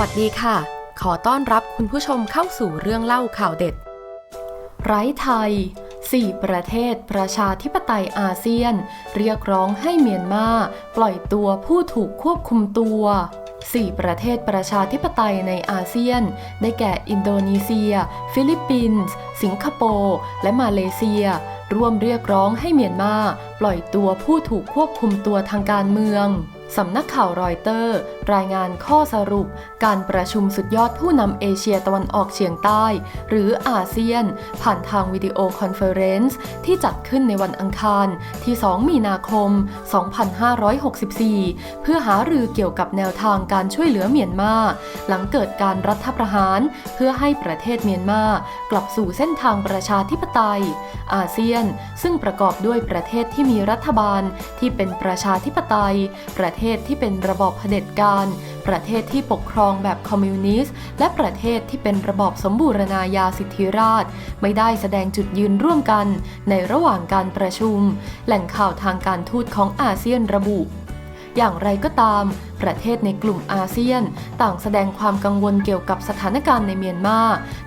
วัสดีค่ะ ขอต้อนรับคุณผู้ชมเข้าสู่เรื่องเล่าข่าวเด็ด ไร้ไทย 4 ประเทศประชาธิปไตยอาเซียน เรียกร้องให้เมียนมาปล่อยตัวผู้ถูกควบคุมตัว4 ประเทศประชาธิปไตยในอาเซียน ได้แก่อินโดนีเซีย ฟิลิปปินส์ สิงคโปร์ และมาเลเซีย ร่วมเรียกร้องให้เมียนมา ปล่อยตัวผู้ถูกควบคุมตัวทางการเมือง สำนักข่าวรอยเตอร์ รายงานข้อสรุป การประชุมสุดยอดผู้นำเอเชียตะวันออกเฉียงใต้ หรืออาเซียน ผ่านทางวิดีโอคอนเฟอเรนซ์ที่จัดขึ้นในวันอังคารที่ 2 มีนาคม 2564 เพื่อหารือเกี่ยวกับแนวทางการช่วยเหลือเมียนมา หลังเกิดการรัฐประหาร เพื่อให้ประเทศเมียนมากลับสู่เส้นทางประชาธิปไตย อาเซียน ซึ่งประกอบด้วยประเทศที่มีรัฐบาลที่เป็นประชาธิปไตย ประเทศที่เป็นระบอบเผด็จการ ประเทศที่ปกครองแบบคอมมิวนิสต์ และประเทศที่เป็นระบอบสมบูรณาญาสิทธิราช ไม่ได้แสดงจุดยืนร่วมกันในระหว่างการประชุม แหล่งข่าวทางการทูตของอาเซียนระบุอย่างไรก็ตาม ประเทศในกลุ่มอาเซียน ต่างแสดงความกังวลเกี่ยวกับสถานการณ์ในเมียนมา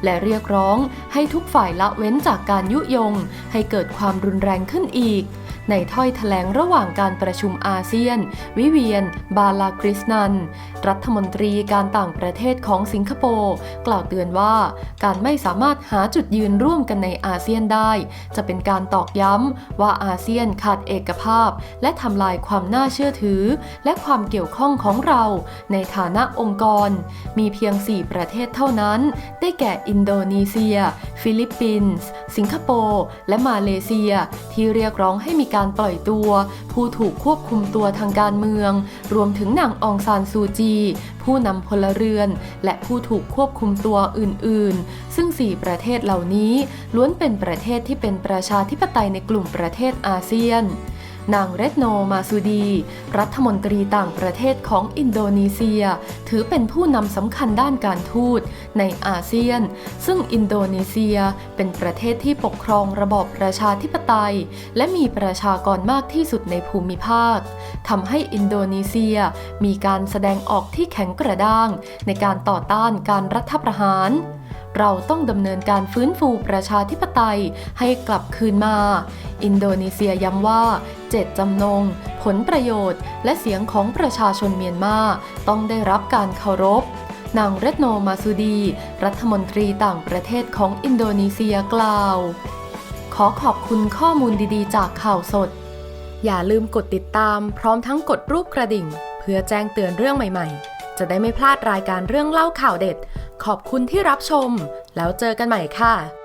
และเรียกร้องให้ทุกฝ่ายละเว้นจากการยุยง ให้เกิดความรุนแรงขึ้นอีก ในถ้อยแถลงระหว่างการประชุมอาเซียน วิเวียน บาลากริสนัน รัฐมนตรีการต่างประเทศของสิงคโปร์กล่าวเตือนว่าการไม่สามารถหาจุดยืนร่วมกันในอาเซียนได้ จะเป็นการตอกย้ำว่าอาเซียนขาดเอกภาพ และทำลายความน่าเชื่อถือ และความเกี่ยวข้องของเรา ในฐานะองค์กร มีเพียง 4 ประเทศเท่านั้น ได้แก่อินโดนีเซีย ฟิลิปปินส์ สิงคโปร์ และมาเลเซีย ที่เรียกร้องให้มีการการปล่อยตัว ผู้ถูกควบคุมตัวทางการเมือง รวมถึงนางองซานซูจี ผู้นำพลเรือน และผู้ถูกควบคุมตัวอื่น ๆ ซึ่ง 4 ประเทศเหล่านี้ล้วนเป็นประเทศที่เป็นประชาธิปไตยในกลุ่มประเทศอาเซียน นางเรตโนมาซูดี รัฐมนตรีต่างประเทศของอินโดนีเซีย ถือเป็นผู้นำสำคัญด้านการทูตในอาเซียน ซึ่งอินโดนีเซียเป็นประเทศที่ปกครองระบอบประชาธิปไตย และมีประชากรมากที่สุดในภูมิภาคทำให้อินโดนีเซียมีการแสดงออกที่แข็งกระด้าง ในการต่อต้านการรัฐประหารเราต้องดำเนินการฟื้นฟูประชาธิปไตยให้กลับคืนมา อินโดนีเซียย้ำว่า จตจำนง ผลประโยชน์ และเสียงของประชาชนเมียนมาต้องได้รับการเคารพ นางเรตโนมาซูดี รัฐมนตรีต่างประเทศของอินโดนีเซียกล่าว ขอขอบคุณข้อมูลดีๆ จากข่าวสด อย่าลืมกดติดตามพร้อมทั้งกดรูปกระดิ่ง เพื่อแจ้งเตือนเรื่องใหม่ๆ จะได้ไม่พลาดรายการเรื่องเล่าข่าวเด็ด ขอบคุณที่รับชม แล้วเจอกันใหม่ค่ะ